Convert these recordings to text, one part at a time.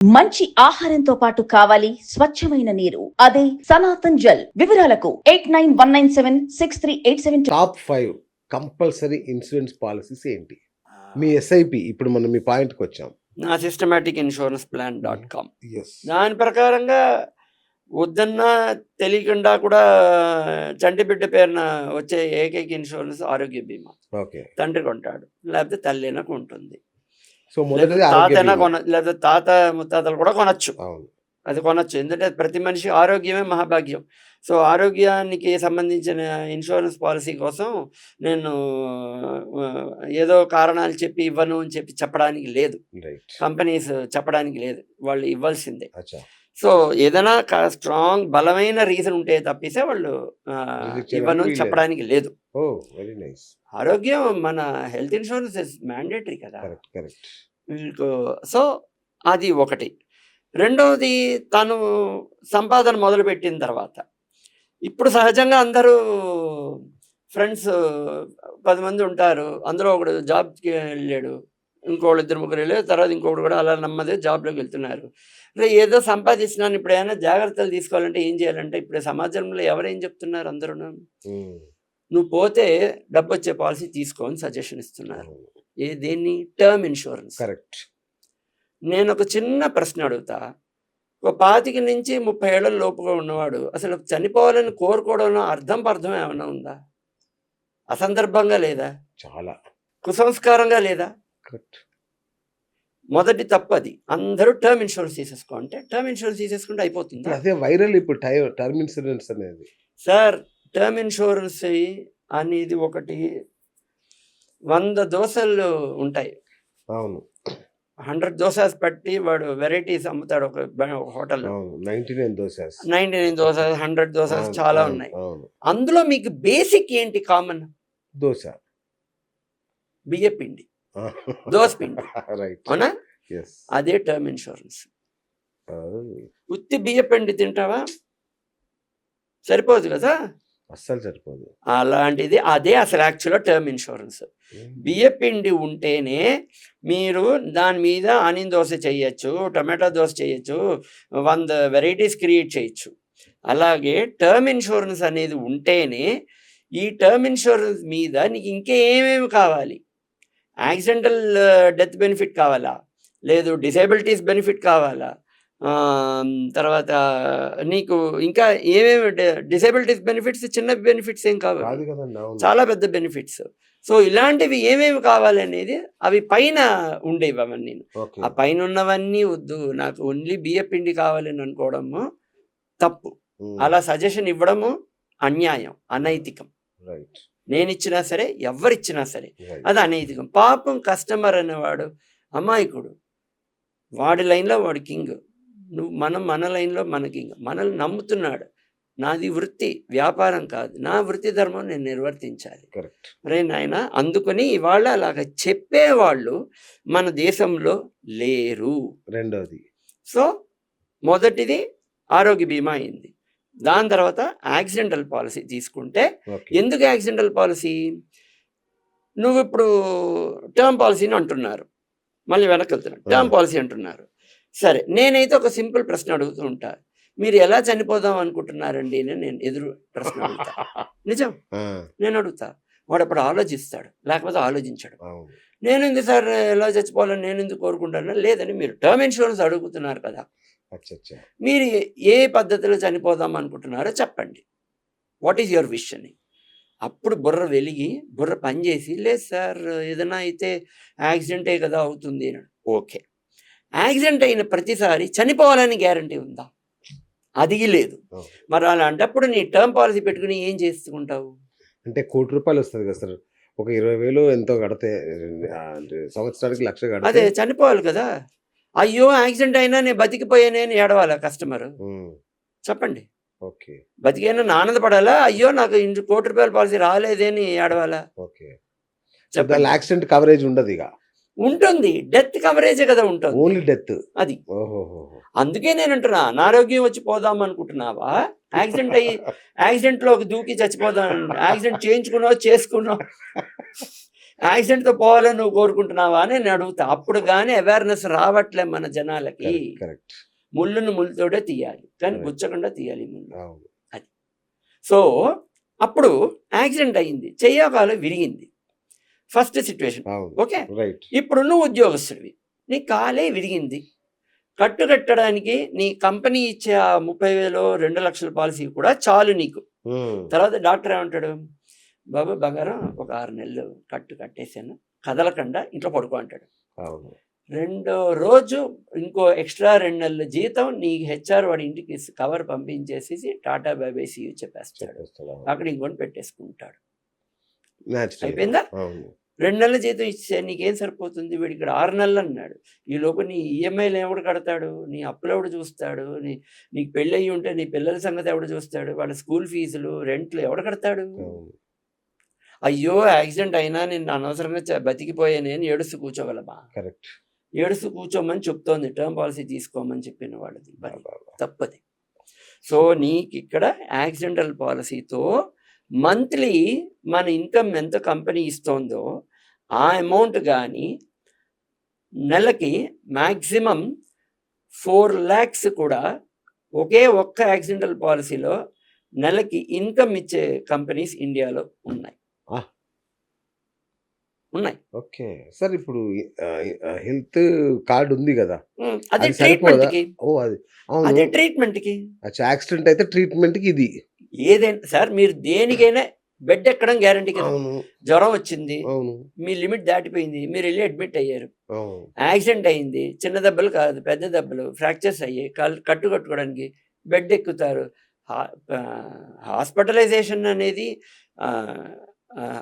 మంచి ఆహారంతో పాటు కావాలి స్వచ్ఛమైన నీరు. అదే సనాతన్ జల్. వివరాలకు eight nine one nine seven six three eight seven top five compulsory insurance policies ఏంటి? మీ ఎస్ఐపి ఇప్పుడు మనం మీ పాయింట్కి వచ్చాం. నా systematic insurance plan dot com. Yes దాని ప్రకారంగా వద్దన్నా తెలియకుండా కూడా చంటి బిడ్డ పేరున వచ్చే ఏకైక ఇన్సూరెన్స్ ఆరోగ్య బీమా. ఓకే. తండ్రి కొంటాడు లేకపోతే తల్లినా కొంటుంది. సో మొదటిది తాతైనా. కొన లేకపోతే తాత ముత్తాతలు కూడా కొనచ్చు. అది కొనచ్చు. ఎందుకంటే ప్రతి మనిషి ఆరోగ్యమే మహాభాగ్యం. సో ఆరోగ్యానికి సంబంధించిన ఇన్సూరెన్స్ పాలసీ కోసం నేను ఏదో కారణాలు చెప్పి ఇవ్వను అని చెప్పి చెప్పడానికి లేదు. కంపెనీస్ చెప్పడానికి లేదు. వాళ్ళు ఇవ్వాల్సిందే. అచ్చా. సో ఏదైనా స్ట్రాంగ్ బలమైన రీజన్ ఉంటే తప్పిస్తే వాళ్ళు ఇవ్వను. చెప్పడానికి లేదు. Oh very nice. ఆరోగ్యం మన హెల్త్ ఇన్సూరెన్స్ ఇస్ మ్యాండేటరీ కదా. మీకు సో అది ఒకటి. రెండవది తను సంపాదన మొదలుపెట్టిన తర్వాత. ఇప్పుడు సహజంగా అందరూ ఫ్రెండ్స్ పది మంది ఉంటారు. అందులో ఒకడు జాబ్కి వెళ్ళాడు. ఇంకోళ్ళు ఇద్దరు ముగ్గురు వెళ్ళారు తర్వాత ఇంకొకడు కూడా అలా నెమ్మది జాబ్లోకి వెళ్తున్నారు. అంటే ఏదో సంపాదించినాను ఇప్పుడు ఏమైనా జాగ్రత్తలు తీసుకోవాలంటే ఏం చేయాలంటే ఇప్పుడు సమాజంలో ఎవరేం చెప్తున్నారు అందరూ నువ్వు పోతే డబ్బు వచ్చే పాలసీ తీసుకో అని సజెషన్ ఇస్తున్నారు. ఏ దేన్ని? Term insurance correct. నేను ఒక చిన్న ప్రశ్న అడుగుతా. ఒక పాతిక నుంచి ముప్పై ఏళ్ళ లోపుగా ఉన్నవాడు అసలు చనిపోవాలని కోరుకోవడంలో అర్థం పర్థం ఏమైనా ఉందా? అసందర్భంగా లేదా? చాలా. కుసంస్కారంగా లేదా? కరెక్ట్. మొదటి తప్పు అది అందరూ టర్మ్ ఇన్సూరెన్స్ తీసేసుకో అంటే టర్మ్ ఇన్సూరెన్స్ తీసేసుకుంటే అయిపోతుందా? అదే వైరల్ ఇప్పుడు టర్మ్ ఇన్సూరెన్స్ అనేది. సార్ టర్మ్ ఇన్సూరెన్స్ అనేది ఒకటి వంద దోశలు ఉంటాయి. అవును. హండ్రెడ్ దోసాస్ పెట్టి వాడు వెరైటీస్ అమ్ముతాడు ఒక అవును ninety nine dosas ninety nine dosas hundred dosas చాలా ఉన్నాయి. అందులో మీకు బేసిక్ ఏంటి కామన్ దోశ. బియ్య పిండి దోస పిండి రైట్ అవునా? ఎస్ అదే టర్మ్ ఇన్సూరెన్స్ ఉత్తి బియ్య పిండి తింటావా? సరిపోదు కదా? అస్సలు సరిపోదు. అలాంటిది అదే అసలు యాక్చువల్గా టర్మ్ ఇన్సూరెన్స్ బియ్య పిండి ఉంటేనే మీరు దాని మీద ఆనియన్ దోశ చేయొచ్చు టమాటా దోశ చేయొచ్చు వంద వెరైటీస్ క్రియేట్ చేయొచ్చు. అలాగే టర్మ్ ఇన్సూరెన్స్ అనేది ఉంటేనే ఈ టర్మ్ ఇన్సూరెన్స్ మీద నీకు ఇంకేమేమి కావాలి? యాక్సిడెంటల్ డెత్ బెనిఫిట్ కావాలా? లేదు డిసేబిలిటీస్ బెనిఫిట్ కావాలా? తర్వాత నీకు ఇంకా ఏమేమి డిసేబిలిటీస్ బెనిఫిట్స్ చిన్న బెనిఫిట్స్ ఏం కావాలి చాలా పెద్ద బెనిఫిట్స్. సో ఇలాంటివి ఏమేమి కావాలనేది అవి పైన ఉండేవి అవన్నీ. ఆ పైన ఉన్నవన్నీ వద్దు. నాకు ఓన్లీ బియ్య పిండి కావాలని అనుకోవడము తప్పు. అలా సజెషన్ ఇవ్వడము అన్యాయం అనైతికం. రైట్. నేను ఇచ్చినా సరే ఎవరిచ్చినా సరే. అది అనైతికం పాపం కస్టమర్ అనేవాడు అమాయకుడు. వాడి లైన్లో వాడు కింగ్. నువ్వు మనం మన లైన్లో మన కింగ్. మనల్ని నమ్ముతున్నాడు. నాది వృత్తి వ్యాపారం కాదు. నా వృత్తి ధర్మం నేను నిర్వర్తించాలి. రే నాయన అందుకని ఇవాళ అలాగ చెప్పేవాళ్ళు మన దేశంలో లేరు. రెండోది. సో మొదటిది ఆరోగ్య బీమా అయింది. దాని తర్వాత యాక్సిడెంటల్ పాలసీ తీసుకుంటే ఎందుకు యాక్సిడెంటల్ పాలసీ నువ్వు ఇప్పుడు టర్మ్ పాలసీని అంటున్నారు. మళ్ళీ వెనక్కి వెళ్తున్నాను టర్మ్. పాలసీ అంటున్నారు. సరే నేనైతే ఒక సింపుల్ ప్రశ్న అడుగుతూ ఉంటా. మీరు ఎలా చనిపోదాం అనుకుంటున్నారండి అని నేను ఎదురు ప్రశ్న అడుగుతా. నిజం? నేను అడుగుతా. వాడు అప్పుడు ఆలోచిస్తాడు లేకపోతే ఆలోచించాడు. నేను ఎందుకు సార్ ఎలా చచ్చిపోవాలని నేను ఎందుకు కోరుకుంటాను లేదని మీరు టర్మ్ ఇన్సూరెన్స్ అడుగుతున్నారు కదా. మీరు ఏ పద్ధతిలో చనిపోదాం అనుకుంటున్నారో చెప్పండి. వాట్ ఈజ్ యువర్ విష్ అని. అప్పుడు బుర్ర వెలిగి బుర్ర పనిచేసి లేదు సార్ ఏదైనా అయితే యాక్సిడెంటే కదా అవుతుంది ఓకే. యాక్సిడెంట్ అయిన ప్రతిసారి చనిపోవాలని గ్యారంటీ ఉందా? అది లేదు. మరి అలాంటప్పుడు నీ టర్మ్ పాలసీ పెట్టుకుని ఏం చేసుకుంటావు అంటే కోటి రూపాయలు వస్తుంది కదా సార్. ఒక ఇరవై వేలు ఎంతో కడితే సంవత్సరానికి లక్ష అదే కడితే చనిపోవాలి కదా. అయ్యో యాక్సిడెంట్ అయినా నేను బతికిపోయానే అని ఏడవాలా కస్టమర్? చెప్పండి. ఓకే. బతికైనా ఆనందపడాలా అయ్యో నాకు ఇంటి కోటి రూపాయల పాలసీ రాలేదే అని ఏడవాలా? ఓకే. యాక్సిడెంట్ కవరేజ్ ఉండదు ఇక. ఉంటుంది. డెత్ కవరేజ్ కదా ఉంటుంది. Only death. అది. అందుకే నేను అంటున్నా అనారోగ్యం వచ్చి పోదాం అనుకుంటున్నావా? యాక్సిడెంట్ అయ్యి యాక్సిడెంట్లోకి దూకి చచ్చిపోదాం. యాక్సిడెంట్ చేయించుకున్నావు చేసుకున్నావు. యాక్సిడెంట్తో పోవాలని నువ్వు కోరుకుంటున్నావా అని నేను అడుగుతా. అప్పుడు కానీ అవేర్నెస్ రావట్లే మన జనాలకి. ముళ్ళును ముళ్ళతోటే తీయాలి కానీ. గుచ్చకుండా తీయాలి ముళ్ళు. అవును. సో అప్పుడు యాక్సిడెంట్ అయ్యింది చెయ్యకాలు విరిగింది. First situation okay? ఇప్పుడు నువ్వు ఉద్యోగస్తుడివి. నీ కాలే విరిగింది. కట్టు కట్టడానికి నీ కంపెనీ ఇచ్చే ఆ ముప్పై వేలు రెండు లక్షల పాలసీ కూడా చాలు నీకు. తర్వాత డాక్టర్ ఏమంటాడు? బాబు బంగారం ఒక ఆరు నెలలు కట్టు కట్టేసాను కదలకుండా ఇంట్లో పడుకో అంటాడు. రెండో రోజు ఇంకో ఎక్స్ట్రా రెండు నెలల జీతం నీ హెచ్ఆర్ వాడి ఇంటికి కవర్ పంపించేసేసి టాటా బాబాయ్ సీయూ చెప్పేస్తాడు అక్కడ ఇంకొని పెట్టేసుకుంటాడు. అయిపోయిందా? రెండు నెలల జీతం ఇస్తే నీకేం సరిపోతుంది? వీడు ఇక్కడ ఆరు నెలలు అన్నాడు. ఈ లోపు నీ ఈఎంఐలు ఎవడు కడతాడు? నీ అప్పులు ఎవడు చూస్తాడు? నీ నీకు పెళ్ళి అయ్యి ఉంటే నీ పిల్లల సంగతి ఎవడు చూస్తాడు? వాళ్ళ స్కూల్ ఫీజులు రెంట్లు ఎవడు కడతాడు? అయ్యో యాక్సిడెంట్ అయినా నేను అనవసరంగా బతికిపోయానే అని ఏడుస్తూ కూర్చోగలమా? కరెక్ట్. ఏడుస్తూ కూర్చోమని చెప్తోంది. టర్మ్ పాలసీ తీసుకోమని చెప్పిన వాళ్ళది. తప్పది. సో నీకు ఇక్కడ యాక్సిడెంటల్ పాలసీతో మంత్లీ మన ఇన్కమ్ ఎంత కంపెనీ ఇస్తోందో ఆ అమౌంట్ కానీ నెలకి మ్యాక్సిమం ఫోర్ ల్యాక్స్ కూడా ఒకే ఒక్క యాక్సిడెంటల్ పాలసీలో నెలకి ఇన్కమ్ ఇచ్చే కంపెనీస్ ఇండియాలో ఉన్నాయి. ఉన్నాయి. ఓకే. సార్ ఇప్పుడు హెల్త్ కార్డు ఉంది కదా. అది? ట్రీట్మెంట్కి. ఓ అది అది అవును ట్రీట్మెంట్కి యాక్సిడెంట్ అయితే ట్రీట్మెంట్కి ఇది. ఏదైనా సార్ మీరు దేనికైనా బెడ్ ఎక్కడం గ్యారంటీ కదా. జ్వరం వచ్చింది. మీ లిమిట్ దాటిపోయింది. మీరు వెళ్ళి అడ్మిట్ అయ్యారు. యాక్సిడెంట్ అయింది. చిన్న దెబ్బలు కాదు పెద్ద దెబ్బలు ఫ్రాక్చర్స్ అయ్యాయి. కళ్ళు కట్టు కట్టుకోవడానికి బెడ్ ఎక్కుతారు. హాస్పిటలైజేషన్ అనేది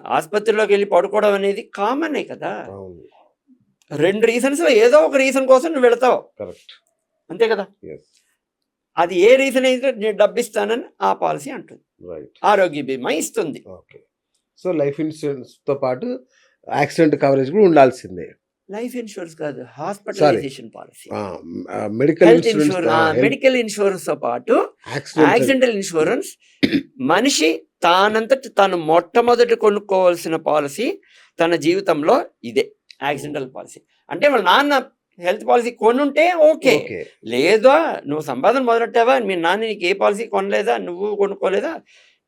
ఆసుపత్రిలోకి వెళ్ళి పడుకోవడం అనేది కామనే కదా. రెండు రీజన్స్ ఏదో ఒక రీజన్ కోసం నువ్వు వెళతావు. అంతే కదా? అది ఏ రీజన్ అయితే నేను డబ్బు ఇస్తానని ఆ పాలసీ అంటుంది. ఆరోగ్య బీమా ఇస్తుంది. ఓకే సో లైఫ్ ఇన్సూరెన్స్తో పాటు యాక్సిడెంట్ కవరేజ్ కూడా ఉండాల్సిందే. లైఫ్ ఇన్సూరెన్స్ కాదు hospitalisation policy medical insurance medical ఇన్సూరెన్స్తో పాటు యాక్సిడెంట్ యాక్సిడెంటల్ ఇన్సూరెన్స్ మనిషి తానంతట తాను మొట్టమొదటి కొనుక్కోవాల్సిన పాలసీ తన జీవితంలో ఇదే యాక్సిడెంటల్ పాలసీ. అంటే వాళ్ళ నాన్న హెల్త్ పాలసీ కొనుంటే ఓకే. లేదా నువ్వు సంపాదన మొదలెట్టావా? మీ నాన్న నీకు ఏ పాలసీ కొనలేదా? నువ్వు కొనుక్కోలేదా?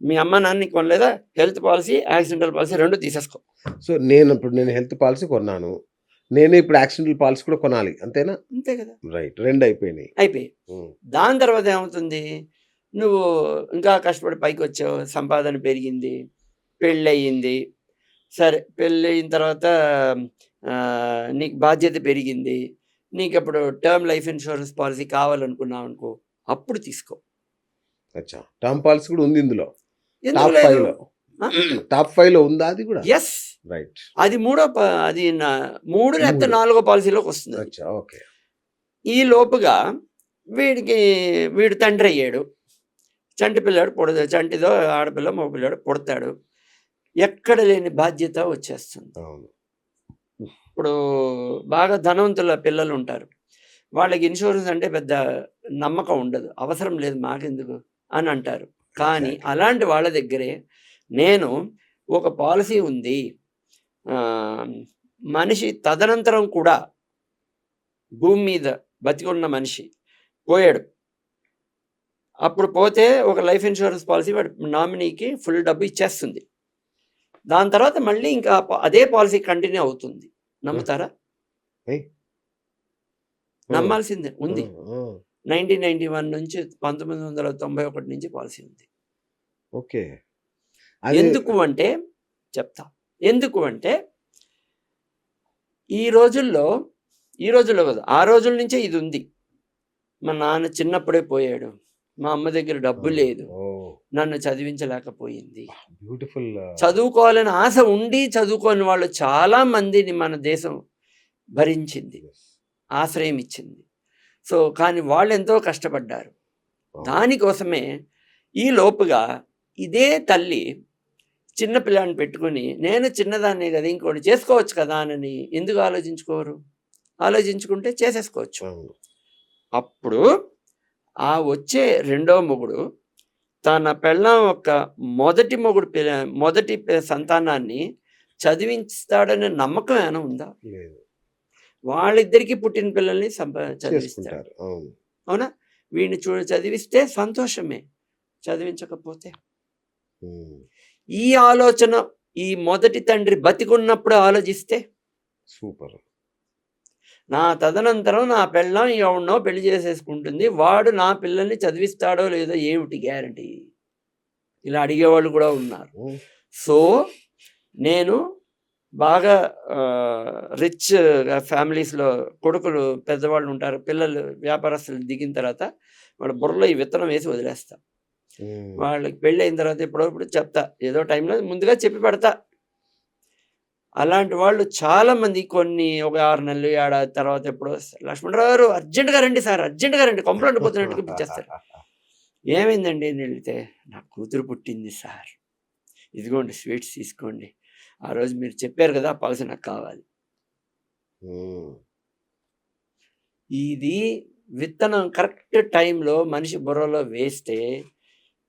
మీ అమ్మ నాన్న కొనలేదా? హెల్త్ పాలసీ యాక్సిడెంటల్ పాలసీ రెండు తీసేసుకో. సో నేను ఇప్పుడు నేను హెల్త్ పాలసీ కొన్నాను. నేను ఇప్పుడు యాక్సిడెంటల్ పాలసీ కూడా కొనాలి. అంతేనా? అంతే కదా. రైట్. రెండు అయిపోయినాయి. అయిపోయి ఉమ్, దాని తర్వాత ఏమవుతుంది? నువ్వు ఇంకా కష్టపడి పైకి వచ్చావు సంపాదన పెరిగింది పెళ్ళయింది. సరే పెళ్ళి అయిన తర్వాత నీకు బాధ్యత పెరిగింది. నీకు అప్పుడు టర్మ్ లైఫ్ ఇన్సూరెన్స్ పాలసీ కావాలనుకున్నావు అనుకో అప్పుడు తీసుకో. అచ్చా. టర్మ్ పాలసీ కూడా ఉంది ఇందులో. టాప్? ఫైవ్లో టాప్ ఫైవ్లో ఉందా అది కూడా? ఎస్ రైట్ అది మూడో అది మూడు లేకపోతే. నాలుగో పాలసీలోకి వస్తుంది. ఓకే. ఈ లోపుగా వీడికి వీడు తండ్రి అయ్యాడు. చంటి పిల్లాడు పుడదు చంటిదో ఆడపిల్ల మగ పిల్లాడు పుడతాడు. ఎక్కడ లేని బాధ్యత వచ్చేస్తుంది. ఇప్పుడు బాగా ధనవంతుల పిల్లలు ఉంటారు. వాళ్ళకి ఇన్సూరెన్స్ అంటే పెద్ద నమ్మకం ఉండదు. అవసరం లేదు మాకెందుకు అని అంటారు. కానీ. అలాంటి వాళ్ళ దగ్గరే నేను ఒక పాలసీ ఉంది. మనిషి తదనంతరం కూడా భూమి మీద బతికున్న మనిషి పోయాడు. అప్పుడు పోతే ఒక లైఫ్ ఇన్సూరెన్స్ పాలసీ వాడి నామినీకి ఫుల్ డబ్బు ఇచ్చేస్తుంది. దాని తర్వాత మళ్ళీ ఇంకా అదే పాలసీ కంటిన్యూ అవుతుంది. నమ్ముతారా. నమ్మాల్సిందే ఉంది. నైన్టీన్ నైన్టీ వన్ నుంచి పంతొమ్మిది వందల తొంభై ఒకటి నుంచి పాలసీ ఉంది. ఓకే. ఎందుకు అంటే చెప్తా. ఎందుకు అంటే ఈ రోజుల్లో ఈ రోజుల్లో కదా ఆ రోజుల నుంచే ఇది ఉంది. మా నాన్న చిన్నప్పుడే పోయాడు. మా అమ్మ దగ్గర డబ్బు లేదు. నన్ను చదివించలేకపోయింది. బ్యూటిఫుల్ చదువుకోవాలని ఆశ ఉండి చదువుకోని వాళ్ళు చాలా మందిని మన దేశం భరించింది. ఆశ్రయం ఇచ్చింది. సో కానీ వాళ్ళు ఎంతో కష్టపడ్డారు. దానికోసమే ఈ లోపుగా ఇదే తల్లి చిన్న పిల్లాన్ని పెట్టుకుని నేను చిన్నదాన్నే కదా ఇంకోటి చేసుకోవచ్చు కదా అని ఎందుకు ఆలోచించుకోరు? ఆలోచించుకుంటే చేసేసుకోవచ్చు. అప్పుడు ఆ వచ్చే రెండో మొగుడు తన పెళ్ళం యొక్క మొదటి మొగుడు పిల్ల మొదటి సంతానాన్ని చదివిస్తాడనే నమ్మకం ఏమైనా ఉందా? వాళ్ళిద్దరికి పుట్టిన పిల్లల్ని సంప చదివిస్తాడు. చేసుకుంటారు. అవును. వీడిని చూడ చదివిస్తే సంతోషమే. చదివించకపోతే. ఈ ఆలోచన ఈ మొదటి తండ్రి బతికున్నప్పుడు ఆలోచిస్తే? సూపర్. నా తదనంతరం నా పెళ్ళం ఎవడనో పెళ్ళి చేసేసుకుంటుంది. వాడు నా పిల్లల్ని చదివిస్తాడో లేదో ఏమిటి గ్యారంటీ? ఇలా అడిగేవాళ్ళు కూడా ఉన్నారు. సో నేను బాగా రిచ్ ఫ్యామిలీస్లో కొడుకులు పెద్దవాళ్ళు ఉంటారు. పిల్లలు వ్యాపారస్తులు దిగిన తర్వాత వాళ్ళ బుర్రలో ఈ విత్తనం వేసి వదిలేస్తా. వాళ్ళకి పెళ్ళి అయిన తర్వాత ఎప్పుడప్పుడు చెప్తా. ఏదో టైంలో ముందుగా చెప్పి పెడతా. అలాంటి వాళ్ళు చాలా మంది కొన్ని ఒక ఆరు నెలలు ఏడాది తర్వాత ఎప్పుడో లక్ష్మణరావు గారు అర్జెంటుగా రండి సార్ అర్జెంటుగా రండి. కొంపలండి పోతున్నట్టుగా పిచ్చేస్తారు ఏమైందండి అని వెళ్తే నా కూతురు పుట్టింది సార్. ఇదిగోండి స్వీట్స్ తీసుకోండి. ఆ రోజు మీరు చెప్పారు కదా పాలసీ నాకు కావాలి. ఇది విత్తనం కరెక్ట్ టైంలో మనిషి బుర్రలో వేస్తే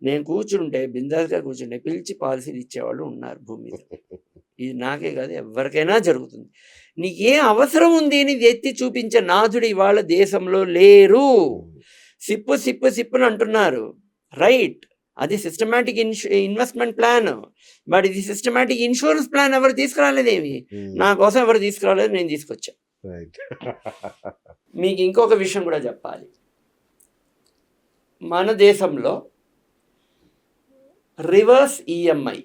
నేను కూర్చుంటే బిందాస్గా కూర్చుంటే పిలిచి పాలసీలు ఇచ్చేవాళ్ళు ఉన్నారు భూమి మీద. ఇది నాకే కాదు ఎవరికైనా జరుగుతుంది. నీకే అవసరం ఉంది అని ఎత్తి చూపించే నాథుడు ఇవాళ దేశంలో లేరు. సిప్పు సిప్పు సిప్పుని అంటున్నారు. రైట్ అది సిస్టమాటిక్ ఇన్షూ ఇన్వెస్ట్మెంట్ ప్లాన్ బట్ ఇది సిస్టమాటిక్ ఇన్సూరెన్స్ ప్లాన్ ఎవరు తీసుకురాలేదేమి? ఉమ్. నా కోసం ఎవరు తీసుకురాలేదు నేను తీసుకొచ్చా. మీకు ఇంకొక విషయం కూడా చెప్పాలి. మన దేశంలో రివర్స్ ఈఎంఐ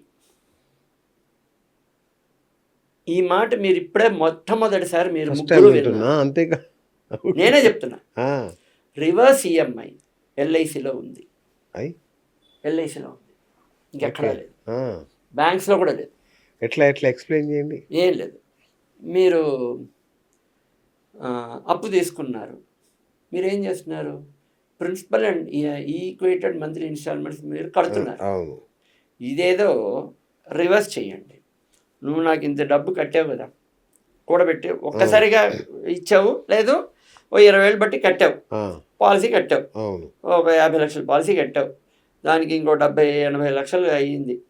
ఈ మాట మీరు ఇప్పుడే మొట్టమొదటిసారి మీరు ముగ్గురు. అంతేగా. నేనే చెప్తున్నా. రివర్స్ ఈఎంఐ ఎల్ఐసిలో ఉంది. ఎల్ఐసిలో ఉంది. ఇంకెక్కడా. లేదు. బ్యాంక్స్లో కూడా లేదు. ఎట్లా ఎట్లా ఎక్స్ప్లెయిన్ చేయండి? ఏం లేదు. మీరు అప్పు తీసుకున్నారు. మీరు ఏం చేస్తున్నారు? Principal and equated monthly instalments మీరు కడుతున్నారు. ఇదేదో రివర్స్ చేయండి. నువ్వు నాకు ఇంత డబ్బు కట్టావు కదా. కూడబెట్టి ఒక్కసారిగా ఇచ్చావు. లేదు ఓ ఇరవై వేలు బట్టి కట్టావు. పాలసీ కట్టావు. ఒక యాభై లక్షల పాలసీ కట్టావు. దానికి ఇంకో డెబ్బై ఎనభై లక్షలు అయ్యింది.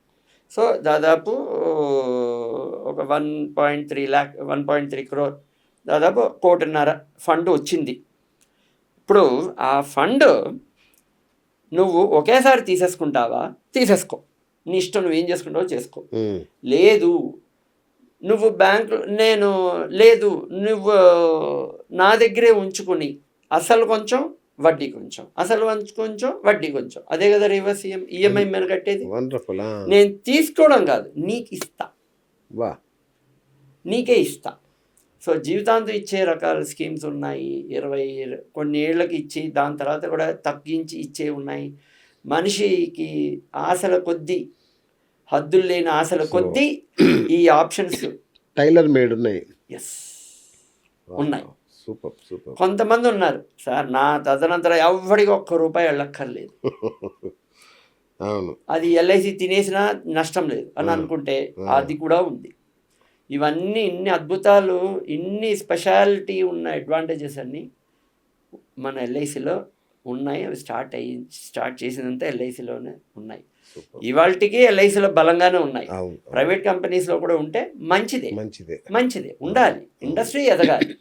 సో దాదాపు ఒక one point three lakh one point three crore దాదాపు కోటిన్నర ఫండ్ వచ్చింది. ఇప్పుడు ఆ ఫండ్ నువ్వు ఒకేసారి తీసేసుకుంటావా? తీసేసుకో. నీ ఇష్టం నువ్వు ఏం చేసుకుంటావో చేసుకో. లేదు నువ్వు బ్యాంకు నేను లేదు నువ్వు నా దగ్గరే ఉంచుకుని అసలు కొంచెం వడ్డీ కొంచెం. అసలు కొంచెం వడ్డీ కొంచెం. అదే కదా రివర్స్ ఈఎం ఈఎంఐ మీద కట్టేది? నేను తీసుకోవడం కాదు నీకు ఇస్తా. వా. నీకే ఇస్తా. సో జీవితాంతం ఇచ్చే రకాల స్కీమ్స్ ఉన్నాయి. ఇరవై కొన్ని ఏళ్ళకి ఇచ్చి దాని తర్వాత కూడా తగ్గించి ఇచ్చే ఉన్నాయి. మనిషికి ఆశల కొద్దీ హద్దులు లేని ఆశల కొద్దీ ఈ ఆప్షన్స్ టైలర్ మేడ్ ఉన్నాయి. ఎస్ ఉన్నాయి. Super super. కొంతమంది ఉన్నారు. సార్ నా తదనంతరం ఎవరికి ఒక్క రూపాయి వెళ్ళక్కర్లేదు. అవును. అది ఎల్ఐసి తినేసినా నష్టం లేదు అని. అనుకుంటే. అది కూడా ఉంది. ఇవన్నీ ఇన్ని అద్భుతాలు ఇన్ని స్పెషాలిటీ ఉన్న అడ్వాంటేజెస్ అన్నీ మన ఎల్ఐసిలో ఉన్నాయి అవి స్టార్ట్ అయ్యి స్టార్ట్ చేసినంత ఎల్ఐసిలోనే ఉన్నాయి. ఇవాళకి ఎల్ఐసిలో బలంగానే ఉన్నాయి. ప్రైవేట్ కంపెనీస్లో కూడా ఉంటే మంచిదే. మంచిదే. మంచిదే. ఉండాలి. ఇండస్ట్రీ ఎదగాలి.